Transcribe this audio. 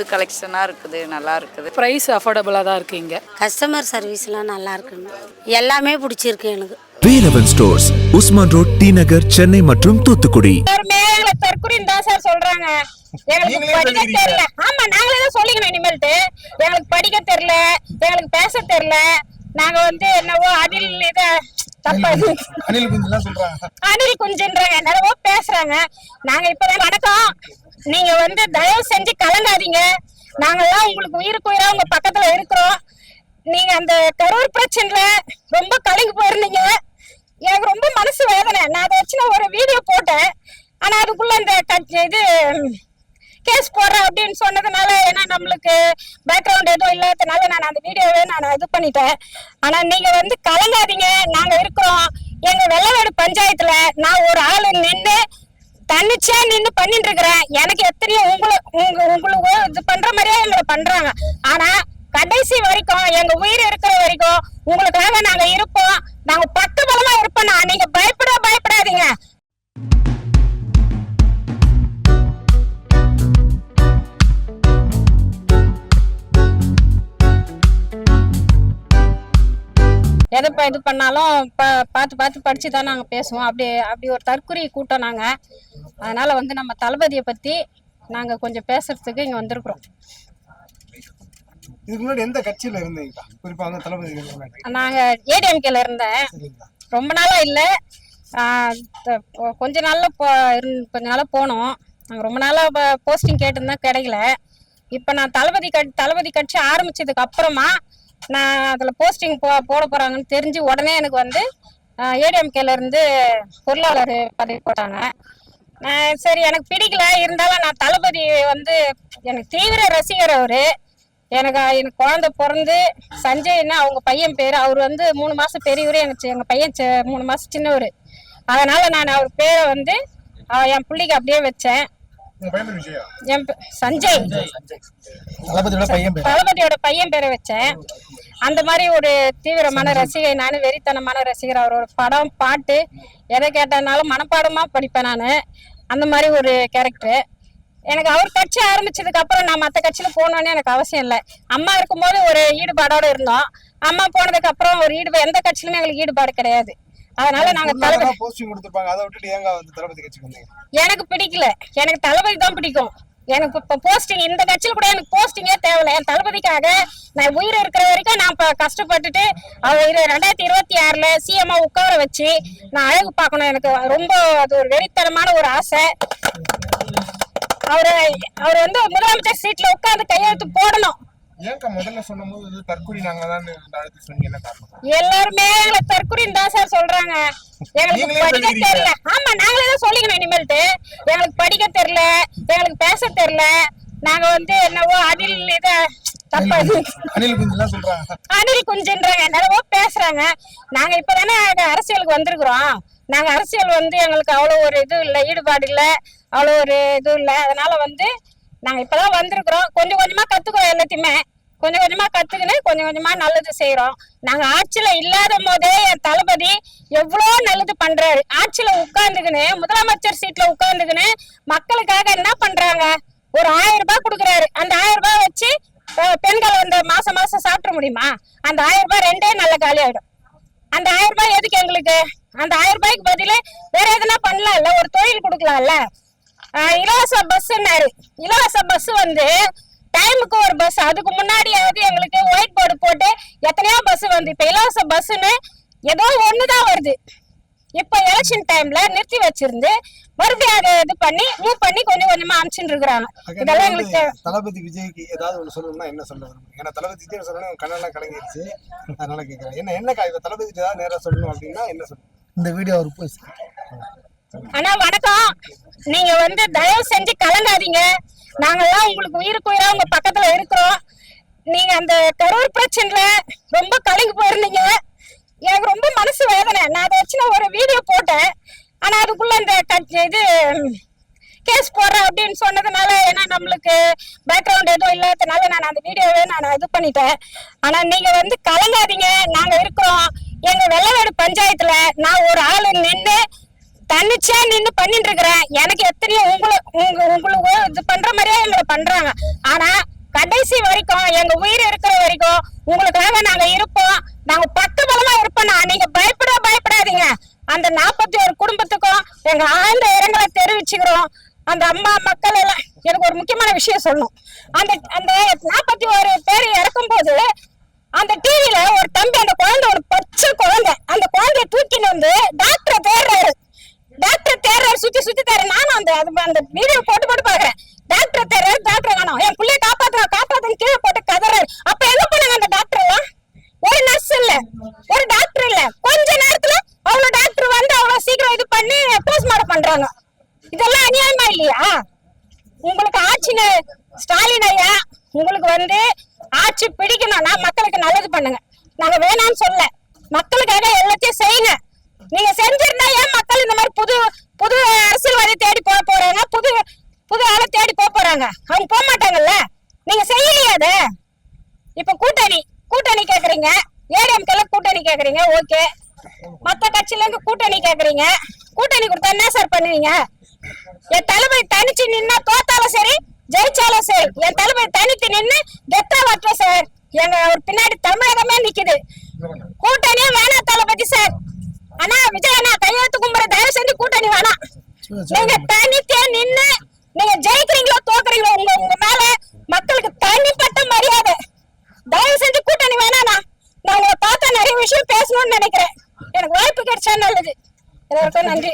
புது கலெக்ஷனாக இருக்குது நல்லா இருக்குது. ப்ரைஸ் அஃபோர்டபுளாக தான் இருக்குது இங்கே. கஸ்டமர் சர்வீஸ்லாம் நல்லா இருக்குங்க. எல்லாமே பிடிச்சிருக்கு எனக்கு. Velavan stores Usman road T Nagar Chennai மற்றும் தூத்துக்குடி. தற்கொலைன்னு தான் சார் சொல்றாங்க. எங்களுக்கு படிக்க தெரியல. ஆமா நாங்களே தான் சொல்லிக்கணும் இனிமேல்ட்டு. எங்களுக்கு படிக்க தெரியல. எங்களுக்கு பேச தெரியல. நாங்க வந்து என்னவோ அதில் இத அனில் குஞ்செல்லாம் சொல்றாங்க. அனில் குஞ்சுன்றாங்க. என்னவோ பேசுறாங்க. நாங்க இப்பதான் வணக்கம். நீங்க வந்து தயவு செஞ்சு கலங்காதீங்க. நாங்கெல்லாம் உங்களுக்கு உயிருக்கு உயிரா உங்க பக்கத்துல இருக்கிறோம். நீங்க அந்த கரூர் பிரச்சனைல ரொம்ப கலங்கி போயிருந்தீங்க. எனக்கு ரொம்ப மனசு வேதனை. நான் அதை வச்சு நான் ஒரு வீடியோ போட்டேன். ஆனா அதுக்குள்ள கட்சி இது கேஸ் போடுறேன் அப்படின்னு சொன்னதுனால ஏன்னா நம்மளுக்கு பேக்ரவுண்ட் எதுவும் இல்லாததுனால நான் அந்த வீடியோவே நான் இது பண்ணிட்டேன். ஆனா நீங்க வந்து கலங்காதீங்க. நாங்க இருக்கிறோம். எங்க வெள்ளவேடு பஞ்சாயத்துல நான் ஒரு ஆள் நின்று தன்னிச்சா நின்று பண்ணிட்டு இருக்கிறேன் எனக்கு எத்தனையோ உங்களை உங்க உங்களுக்கு இது பண்ற மாதிரியே எங்களை பண்றாங்க. ஆனா கடைசி வரைக்கும் எங்க உயிர் இருக்கிற வரைக்கும் உங்களுக்காக நாங்க இருப்போம். நாங்க எதை இப்போ இது பண்ணாலும் பா பார்த்து பார்த்து படித்து தான் நாங்கள் பேசுவோம். அப்படி அப்படி ஒரு தற்குறி கூட்டம் நாங்கள் அதனால் வந்து நம்ம தளபதியை பற்றி நாங்கள் கொஞ்சம் பேசுறதுக்கு இங்கே வந்திருக்கிறோம். இதுக்கு முன்னாடி எந்த கட்சியில இருந்தீங்க குறிப்பா வந்து தளபதி நாங்கள் ஏடிஎம்கேல இருந்தேன். ரொம்ப நாளாக இல்லை. கொஞ்ச நாளில் போ கொஞ்ச நாளாக போனோம். நாங்கள் ரொம்ப நாளாக போஸ்டிங் கேட்டிருந்தா கிடைக்கல. இப்போ நான் தளபதி கட் தளபதி கட்சி ஆரம்பிச்சதுக்கு அப்புறமா நான் அதில் போஸ்டிங் போ போட போகிறாங்கன்னு தெரிஞ்சு உடனே எனக்கு வந்து ஏடிஎம்கேலேருந்து பொருளாளர் பதவி போட்டாங்க. நான் சரி எனக்கு பிடிக்கல. இருந்தாலும் நான் தளபதி வந்து எனக்கு தீவிர ரசிகர் அவர். எனக்கு எனக்கு குழந்தை பிறந்து சஞ்சய்னா அவங்க பையன் பேர். அவர் வந்து மூணு மாதம் பெரியவர் எனக்கு எங்கள் பையன் மூணு மாதம் சின்னவர். அதனால் நான் அவர் பேரை வந்து என் பிள்ளைக்கு அப்படியே வச்சேன். என் பே- சஞ்சய். தளபதியோட பையன் பேர்? தளபதியோட பையன் பேரை வச்சேன். அந்த மாதிரி ஒரு தீவிரமான ரசிகை நான் வெறித்தனமான ரசிகர். அவரோட படம் பாட்டு எதை கேட்டனாலும் மனப்பாடமா படிப்பேன் நான். அந்த மாதிரி ஒரு கேரக்டர் எனக்கு அவர் கட்சி ஆரம்பிச்சதுக்கு அப்புறம் நான் மற்ற கட்சியில போகணும்னு எனக்கு அவசியம் இல்லை. அம்மா இருக்கும்போது ஒரு ஈடுபாடோட இருந்தோம். அம்மா போனதுக்கு அப்புறம் ஒரு ஈடுபாடு எந்த கட்சியிலுமே எங்களுக்கு ஈடுபாடு கிடையாது. அதனால நாங்க தளபதி போஸ்டிங் கொடுத்துருப்பாங்க. அதை விட்டுட்டு ஏங்க வந்து தளபதி கட்சிக்கு வந்தீங்க? எனக்கு பிடிக்கல. எனக்கு தளபதி தான் பிடிக்கும். எனக்கு இப்போ போஸ்டிங் இந்த கட்சியில் கூட எனக்கு போஸ்டிங்கே தேவையில்ல. என் தளபதிக்காக நான் உயிர் இருக்கிற வரைக்கும் நான் இப்போ கஷ்டப்பட்டுட்டு அவர் ரெண்டாயிரத்தி இருபத்தி ஆறில் சிஎம்மா உட்கார வச்சு நான் அழகு பார்க்கணும். எனக்கு ரொம்ப அது ஒரு வெறித்தனமான ஒரு ஆசை. அவர் அவர் வந்து முதலமைச்சர் சீட்டில் உட்கார்ந்து கையெழுத்து போடணும். ஏங்க முதல்ல சொன்னபோது இது தற்கொலை நாங்க தான் அழைத்து சொன்னீங்க என்ன காரணம்? எல்லாருமே எங்களை தற்கொலைன்னு தான் சார் சொல்றாங்க. எங்களுக்கு படிக்க. தெரியல. ஆமா நாங்களே தான் சொல்லிக்கணும் இனிமேல்ட்டு. எங்களுக்கு படிக்க தெரியல. எங்களுக்கு பேச தெரியல. நாங்க வந்து என்னவோ அதில் இத தப்பா அனில் குஞ்செல்லாம் சொல்றாங்க. அனில் குஞ்சுன்றாங்க. என்னவோ பேசுறாங்க. நாங்க இப்பதானே அரசியலுக்கு வந்திருக்கிறோம். நாங்க அரசியல் வந்து எங்களுக்கு அவ்வளவு ஒரு இது இல்லை ஈடுபாடு இல்லை. அவ்வளோ ஒரு இது இல்லை. அதனால வந்து நாங்கள் இப்போதான் வந்திருக்கிறோம். கொஞ்சம் கொஞ்சமாக கத்துக்கிறோம் எல்லாத்தையுமே. கொஞ்சம் கொஞ்சமாக கற்றுக்கின்னு கொஞ்சம் கொஞ்சமாக நல்லது செய்கிறோம் நாங்கள் ஆட்சியில் இல்லாத போதே என் தளபதி எவ்வளோ நல்லது பண்ணுறாரு ஆட்சியில் உட்காந்துக்கின்னு முதலமைச்சர் சீட்டில் உட்காந்துக்கின்னு மக்களுக்காக என்ன பண்ணுறாங்க ஒரு ஆயிரம் ரூபாய் கொடுக்குறாரு. அந்த ஆயிரம் ரூபாய் வச்சு பெண்கள் வந்து மாதம் மாதம் சாப்பிட முடியுமா? அந்த ஆயிரம் ரூபாய் ரெண்டே நல்ல காலி ஆயிடும். அந்த ஆயிரம் ரூபாய் எதுக்கு எங்களுக்கு? அந்த ஆயிரம் ரூபாய்க்கு பதிலே வேற எதுனா பண்ணலாம்ல? ஒரு தொழில் கொடுக்கலாம்ல? இலவச பஸ்ன்னாரு இலவச பஸ் வந்து டைமுக்கு ஒரு பஸ் அதுக்கு முன்னாடியாவது எங்களுக்கு ஒயிட் போர்டு போட்டு எத்தனையோ பஸ் வந்து. இப்ப இலவச பஸ்ஸுன்னு ஏதோ ஒண்ணுதான் வருது. இப்ப எலெக்ஷன் டைம்ல நிறுத்தி வச்சிருந்து மறுபடியும் அதை இது பண்ணி மூவ் பண்ணி கொஞ்சம் கொஞ்சமா அனுப்பிச்சுட்டு இருக்கிறாங்க. இதெல்லாம் எங்களுக்கு. தளபதி விஜய்க்கு ஏதாவது ஒண்ணு சொல்லணும்னா என்ன சொல்ல விரும்புறீங்க? ஏன்னா தளபதி விஜய் சொல்லணும் கண்ணெல்லாம் கலங்கிருச்சு. அதனால கேக்குறேன். என்ன என்ன தளபதி ஏதாவது நேரா சொல்லணும் அப்படின்னா என்ன சொல்லணும்? இந்த வீடியோ அவர் போய் அண்ணா வணக்கம். நீங்க வந்து தயவு செஞ்சு கலங்காதீங்க. நாங்கெல்லாம் உங்களுக்கு உயிருக்கு உயிரா உங்க பக்கத்துல இருக்கிறோம். நீங்க அந்த கரூர் பிரச்சனைல ரொம்ப கலங்கி போயிருந்தீங்க. எனக்கு ரொம்ப மனசு வேதனை. நான் அதை வச்சு நான் ஒரு வீடியோ போட்டேன். ஆனா அதுக்குள்ள அந்த இது கேஸ் போடுறேன் அப்படின்னு சொன்னதுனால ஏன்னா நம்மளுக்கு பேக்ரவுண்ட் எதுவும் இல்லாததுனால நான் அந்த வீடியோவே நான் இது பண்ணிட்டேன். ஆனா நீங்க வந்து கலங்காதீங்க. நாங்க இருக்கிறோம். எங்க வெள்ளவேடு பஞ்சாயத்துல நான் ஒரு ஆளு நின்று தன்னிச்சையா நின்று பண்ணிட்டு இருக்கிறேன் எனக்கு எத்தனையோ உங்களை உங்க உங்களுக்கு இது பண்ற மாதிரியே எங்களை பண்றாங்க. ஆனா எங்க உயிர் இருக்கிற வரைக்கும் உங்களுக்காக நாங்க இருப்போம். நாங்க பத்து பலமா இருப்போம்னா நீங்க பயப்பட பயப்படாதீங்க. அந்த நாற்பத்தி ஒரு குடும்பத்துக்கும் எங்க ஆழ்ந்த இரங்கலை தெரிவிச்சுக்கிறோம். அந்த அம்மா மக்கள் எல்லாம் எனக்கு ஒரு முக்கியமான விஷயம் சொல்லணும். அந்த அந்த நாற்பத்தி ஒரு பேர் இறக்கும் போது அந்த டிவியில ஒரு தம்பி அந்த குழந்தை ஒரு பச்சை குழந்தை அந்த குழந்தைய தூக்கின்னு வந்து டாக்டரை தேடுறாரு. டாக்டர் தேடுறாரு சுத்தி சுத்தி தேடுற நானும் அந்த அந்த வீடியோ போட்டு போட்டு பாக்குறேன் டாக்டர் தேடுறாரு டாக்டர் வேணும் என் பிள்ளைய காப்பாத்துறா காப்பாத்துன்னு கீழே போட்டு கதறாரு. அப்ப என்ன பண்ணுங்க அந்த டாக்டர் எல்லாம்? ஒரு நர்ஸ் இல்ல. ஒரு டாக்டர் இல்ல. கொஞ்ச நேரத்துல அவ்வளவு டாக்டர் வந்து அவ்வளவு சீக்கிரம் இது பண்ணி போஸ்ட்மார்டம் பண்றாங்க. இதெல்லாம் அநியாயமா இல்லையா? உங்களுக்கு ஆட்சி ஸ்டாலின் ஐயா உங்களுக்கு வந்து ஆட்சி பிடிக்கணும்னா மக்களுக்கு நல்லது பண்ணுங்க. நாங்க வேணாம்னு சொல்ல மக்களுக்காக எல்லாத்தையும் செய்யுங்க. நீங்க செஞ்சிருந்தா ஏன் மக்கள் இந்த மாதிரி புது புது அரசியல்வாதி தேடி போக போறாங்க புது புது ஆளை தேடி போக போறாங்க அவங்க போக மாட்டாங்கல்ல நீங்க செய்யலையே அதை இப்ப கூட்டணி கூட்டணி கேக்குறீங்க ஏடிஎம்கேல கூட்டணி கேக்குறீங்க ஓகே மத்த கட்சியில இருந்து கூட்டணி கேக்குறீங்க. கூட்டணி கொடுத்தா என்ன சார் பண்ணுவீங்க? என் தலைமை தனிச்சு நின்னா தோத்தாலும் சரி ஜெயிச்சாலும் சரி என் தலைமை தனித்து நின்னு கெத்தா வரட்டும் சார் எங்க ஒரு பின்னாடி தமிழகமே நிக்குது. கூட்டணியே வேணாம் தளபதி சார் ஆனா விஜய் அண்ணா கையெழுத்து கும்புற தயவு செஞ்சு கூட்டணி வேணாம். நீங்க தனித்தே நின்னு நீங்க ஜெயிக்கிறீங்களோ தோக்குறீங்களோ உங்க உங்க மேல மக்களுக்கு தனிப்பட்ட மரியாதை. தயவு செஞ்சு கூட்டணி வேணாண்ணா நான் உங்களை பார்த்தா நிறைய விஷயம் பேசணும்னு நினைக்கிறேன். எனக்கு வாய்ப்பு கிடைச்சா நல்லது. எல்லாருக்கும் நன்றி.